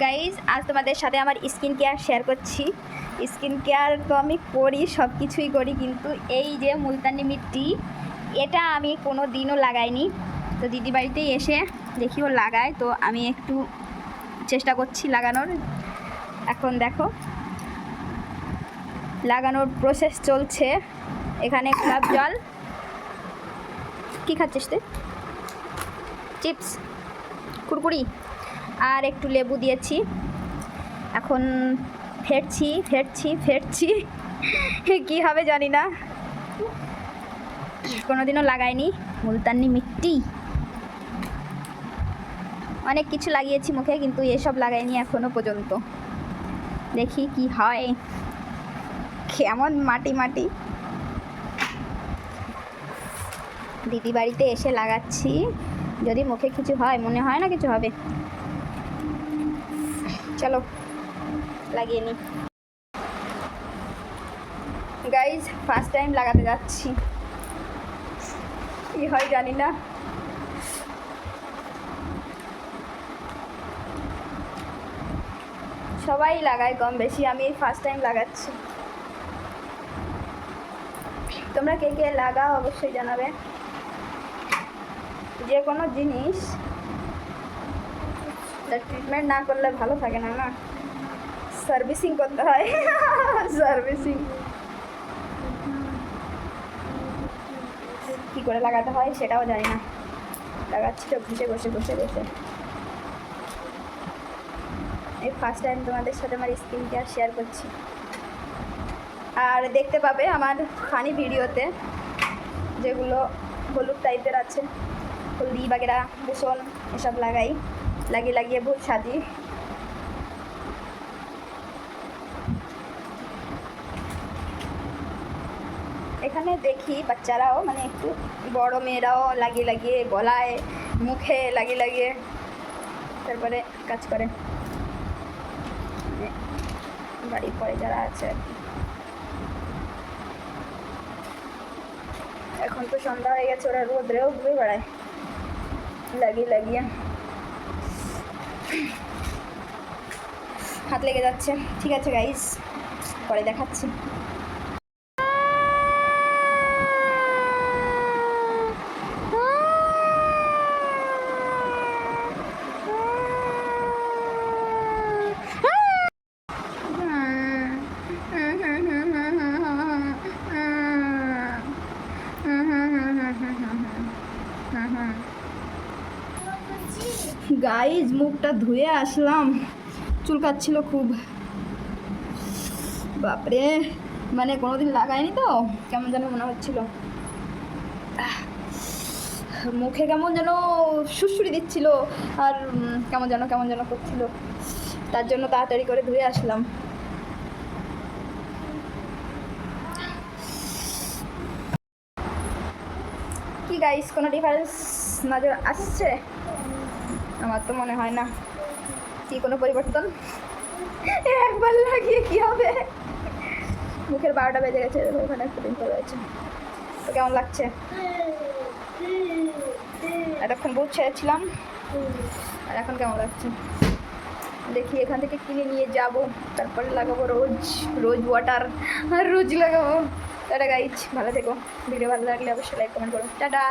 Guys আজ তোমাদের সাথে আমার স্কিন কেয়ার শেয়ার করছি। স্কিন কেয়ার তো আমি করি সব কিছুই করি, কিন্তু এই যে মুলতানি মিট্টি, এটা আমি কোনো দিনও লাগাইনি। তো দিদি বাড়িতেই এসে দেখি ও লাগায়, তো আমি একটু চেষ্টা করছি লাগানোর। এখন দেখো, লাগানোর প্রসেস চলছে। এখানে গোলাপ জল। কী খাচ্ছিস তুই? চিপস কুরকুরি আর একটু লেবু দিয়েছি। এখন ফেটছি ফেটছি ফেটছি। কী হবে জানি না। কোনোদিনও লাগাইনি। মুলতানি মিট্টি। অনেক কিছু লাগিয়েছি মুখে, কিন্তু এসব লাগাইনি এখনও পর্যন্ত। দেখি কি হয়। কেমন মাটি মাটি। দিদি বাড়িতে এসে লাগাচ্ছি। যদি মুখে কিছু হয়, মনে হয় না কিছু হবে। চলো, লাগিয়ে নি। গাইজ ফার্স্ট টাইম লাগাতে যাচ্ছি। কি হয় জানি না। সবাই লাগায় কম বেশি, আমি ফার্স্ট টাইম লাগাচ্ছি। তোমরা কে কে লাগাও অবশ্যই জানাবে। যে কোনো জিনিস ট্রিটমেন্ট না করলে ভালো থাকে না না? সার্ভিসিং করতে হয়। সার্ভিসিং কী করে লাগাতে হয় সেটাও জানি না। লাগাচ্ছি তো ঘষে ঘষে ঘষে ঘষে। এই ফার্স্ট টাইম তোমাদের সাথে আমার স্কিন কেয়ার শেয়ার করছি। আর দেখতে পাবে আমার ফানি ভিডিওতে যেগুলো হলুদ টাইপের আছে। হলদি বাগেরা, বেসন, এসব লাগাই। লাগিয়ে লাগিয়ে ভুল সাজি। এখানে দেখি বাচ্চারাও মানে একটু বড় মেয়েরাও লাগিয়ে লাগিয়ে গলায় মুখে লাগিয়ে লাগিয়ে, তারপরে কাজ করে। বাড়ির পরে যারা আছে। এখন তো সন্ধ্যা হয়ে গেছে, ওরা রোদ্রেও ঘুরে বেড়ায়। লাগিয়ে লাগিয়ে। হাত লেগে যাচ্ছে। ঠিক আছে গাইস পরে দেখাচ্ছি। গাইজ মুখটা ধুয়ে আসলাম। চুলকাচ্ছিল খুব। বাপরে মানে কোনোদিন লাগায়নি তো? কেমন যেন মনে হচ্ছিল। মুখে কেমন যেন সুসুরি দিচ্ছিল আর কেমন যেন কেমন যেন করছিল। তার জন্য তাড়াতাড়ি করে ধুয়ে আসলাম। কি গাইস কোনো ডিফারেন্স নজর আসছে? আমার তো মনে হয় না কি কোনো পরিবর্তন? একবার লাগিয়ে কি হবে? মুখের বারোটা বেজে গেছে, ওখানে একটা দিন রয়েছে। তো কেমন লাগছে? এতক্ষণ বুঝ ছেড়েছিলাম, আর এখন কেমন লাগছে? দেখি এখান থেকে কিনে নিয়ে যাব, তারপরে লাগাবো রোজ রোজ ওয়াটার আর রোজ লাগাবো। টাটা গাইজ ভালো থেকো। ভিডিও ভালো লাগলে অবশ্যই লাইক কমেন্ট করো। টাটা!